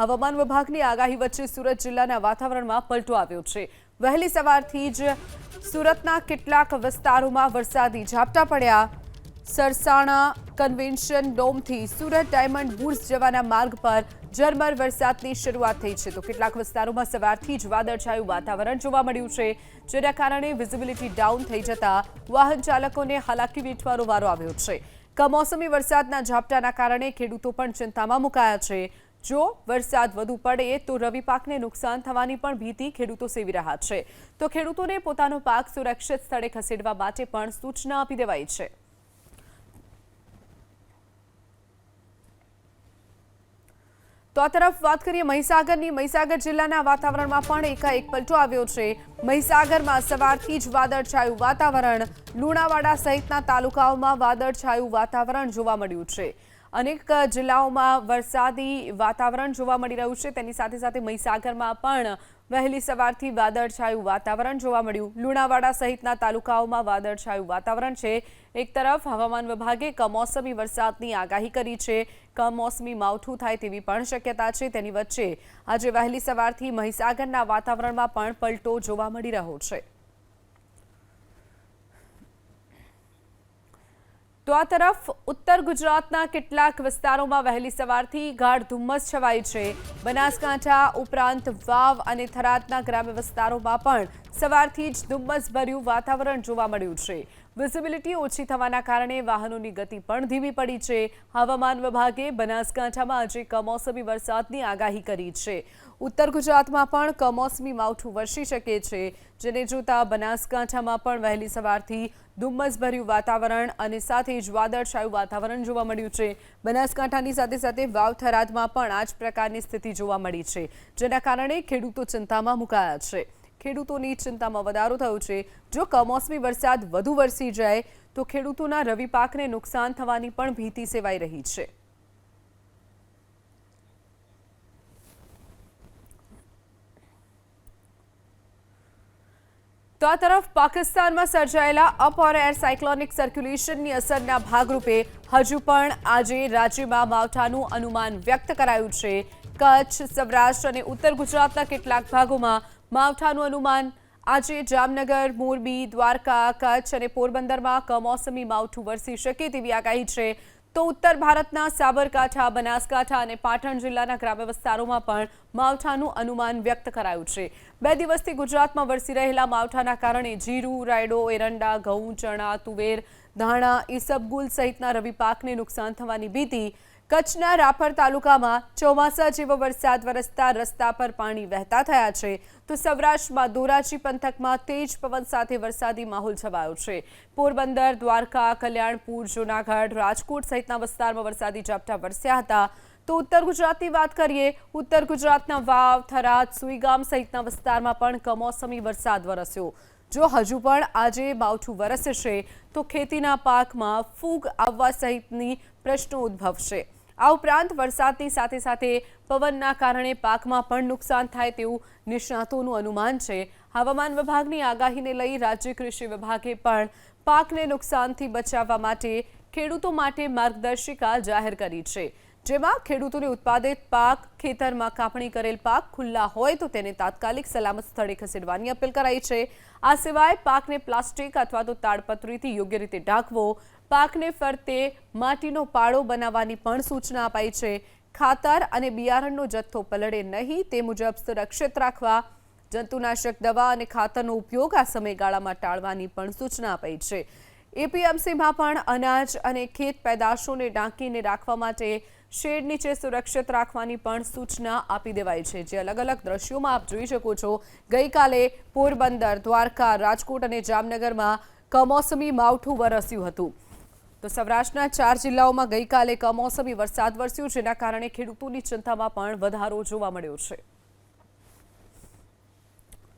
હવામાન વિભાગની આગાહી વચ્ચે સુરત જિલ્લાના વાતાવરણમાં પલટો આવ્યો છે. વહેલી સવારથી જ સુરતના કેટલાક વિસ્તારોમાં વરસાદી ઝાપટા પડ્યા. સરસાણા, કન્વેન્શન ડોમથી સુરત ડાયમંડ બુર્સ જવાના માર્ગ પર ઝરમર વરસાદની શરૂઆત થઈ છે. તો કેટલાક વિસ્તારોમાં સવારથી જ વાદળછાયું વાતાવરણ જોવા મળ્યું છે, જેના કારણે વિઝિબિલિટી ડાઉન થઈ જતા વાહન ચાલકોને હાલાકી વેઠવાનો વારો આવ્યો છે. કમોસમી વરસાદના ઝાપટાના કારણે ખેડૂતો પણ ચિંતામાં મુકાયા છે. જો વરસાદ વધુ પડે તો રવિ પાકને નુકસાન થવાની પણ ભીતિ ખેડૂતો સેવી રહ્યા છે. તો ખેડૂતોને પોતાનો પાક સુરક્ષિત સ્થળે ખસેડવા માટે પણ સૂચના આપી દેવાઈ છે. તો આ તરફ વાત કરીએ મહીસાગરની. મહીસાગર જિલ્લાના વાતાવરણમાં પણ એકાએક પલટો આવ્યો છે. મહીસાગરમાં સવારથી જ વાદળછાયું વાતાવરણ. લુણાવાડા સહિતના તાલુકાઓમાં વાદળછાયું વાતાવરણ જોવા મળ્યું છે. અનેક જિલ્લાઓમાં વરસાદી વાતાવરણ જોવા મળી રહ્યું છે. તેની સાથે સાથે મહીસાગરમાં પણ વહેલી સવારથી વાદળછાયું વાતાવરણ જોવા મળ્યું. લુણાવાડા સહિતના તાલુકાઓમાં વાદળછાયું વાતાવરણ છે. એક તરફ હવામાન વિભાગે કમોસમી વરસાદની આગાહી કરી છે. કમોસમી માવઠું થાય તેવી પણ શક્યતા છે. તેની વચ્ચે આજે વહેલી સવારથી મહીસાગરના વાતાવરણમાં પણ પલટો જોવા મળી રહ્યો છે. તો આ તરફ ઉત્તર ગુજરાતના કેટલાક વિસ્તારોમાં વહેલી સવારથી ગાઢ ધુમ્મસ છવાઈ છે. બનાસકાંઠા ઉપરાંત વાવ અને થરાદના ગ્રામ્ય વિસ્તારોમાં પણ સવારથી જ ધુમ્મસભર્યું વાતાવરણ જોવા મળ્યું છે. વિઝિબિલિટી ઓછી થવાના કારણે વાહનોની ગતિ પણ ધીમી પડી છે. હવામાન વિભાગે બનાસકાંઠામાં આજે કમોસમી વરસાદની આગાહી કરી છે. ઉત્તર ગુજરાતમાં પણ કમોસમી માવઠું વરસી શકે છે. જેને જોતા બનાસકાંઠામાં પણ વહેલી સવારથી ધુમ્મસભર્યું વાતાવરણ અને સાથે જ વાદળછાયું વાતાવરણ જોવા મળ્યું છે. બનાસકાંઠાની સાથે સાથે વાવ થરાદમાં પણ આ જ પ્રકારની સ્થિતિ જોવા મળી છે. જેના કારણે ખેડૂતો ચિંતામાં મુકાયા છે. ખેડૂતોની ચિંતામાં વધારો થયો છે. જો કમોસમી વરસાદ વધુ વરસી જાય, તો ખેડૂતોના રવિ પાકને નુકસાન થવાની પણ ભીતિ સેવાઈ રહી છે. તો આ તરફ પાકિસ્તાનમાં સર્જાયેલા અપ ઓર એર સાયક્લોનિક સર્ક્યુલેશનની અસરના ભાગરૂપે હજુ પણ આજે રાજ્યમાં માવઠાનું અનુમાન વ્યક્ત કરાયું છે. કચ્છ, સૌરાષ્ટ્ર અને ઉત્તર ગુજરાતના કેટલાક ભાગોમાં માવઠાનું અનુમાન. આજે જામનગર, મોરબી, દ્વારકા, કચ્છ અને પોરબંદરમાં કમોસમી માવઠું વરસી શકે તેવી આગાહી છે. તો ઉત્તર ભારતના સાબરકાંઠા, બનાસકાંઠા અને પાટણ જિલ્લાના ગ્રામ્ય વિસ્તારોમાં પણ માવઠાનું અનુમાન વ્યક્ત કરાયું છે. બે દિવસથી ગુજરાતમાં વરસી રહેલા માવઠાના કારણે જીરું, રાયડો, એરંડા, ઘઉં, ચણા, તુવેર, ધાણા ઈસબગુલ સહિતના રવિ પાકને નુકસાન થવાની ભીતિ કચ્છના રાપર તાલુકામાં ચોમાસા જેવો વરસાદ વરસતા રસ્તા પર પાણી વહેતા થયા છે. તો સૌરાષ્ટ્રમાં ધોરાજી પંથકમાં તેજ પવન સાથે વરસાદી માહોલ છવાયો છે. પોરબંદર, દ્વારકા, કલ્યાણપુર, જૂનાગઢ, રાજકોટ સહિતના વિસ્તારમાં વરસાદી ઝાપટા વરસ્યા હતા. તો ઉત્તર ગુજરાતની વાત કરીએ, ઉત્તર ગુજરાતના વાવ, થરાદ, સુઈગામ સહિતના વિસ્તારમાં પણ કમોસમી વરસાદ વરસ્યો. જો હજુ પણ આજે માવઠું વરસશે, તો ખેતીના પાકમાં ફૂગ આવવા સહિતની પ્રશ્નો ઉદ્ભવશે. આ ઉપરાંત વરસાદની સાથે સાથે પવનના કારણે પાકમાં પણ નુકસાન થાય તેવું નિષ્ણાતોનું અનુમાન છે. હવામાન વિભાગની આગાહીને લઈ રાજ્ય કૃષિ વિભાગે પણ પાકને નુકસાનથી બચાવવા માટે ખેડૂતો માટે માર્ગદર્શિકા જાહેર કરી છે. જેમાં ખેડૂતોને ઉત્પાદિત પાક ખેતરમાં કાપણી કરેલ પાક ખુલ્લા હોય તો તેને તાત્કાલિક સલામત સ્થળે ખસેડવાની અપીલ કરાઈ છે. આ સિવાય પાકને પ્લાસ્ટિક અથવા તો તાડપત્રીથી યોગ્ય રીતે ઢાંકવો, પાકને ફરતે માટીનો પાળો બનાવવાની પણ સૂચના અપાઈ છે. ખાતર અને બિયારણનો જથ્થો પલળે નહીં તે મુજબ સુરક્ષિત રાખવા, જંતુનાશક દવા અને ખાતરનો ઉપયોગ આ સમયગાળામાં ટાળવાની પણ સૂચના અપાઈ છે. એપીએમસીમાં પણ અનાજ અને ખેત પેદાશોને ઢાંકીને રાખવા માટે શેડ નીચે સુરક્ષિત રાખવાની પણ સૂચના આપી દેવાઈ છે. જે અલગ અલગ દ્રશ્યોમાં આપ જોઈ શકો છો. ગઈકાલે પોરબંદર, દ્વારકા, રાજકોટ અને જામનગરમાં કમોસમી માવઠું વરસ્યું હતું. તો સૌરાષ્ટ્રના ચાર જિલ્લાઓમાં ગઈકાલે કમોસમી વરસાદ વરસ્યો, જેના કારણે ખેડૂતોની ચિંતામાં પણ વધારો જોવા મળ્યો છે.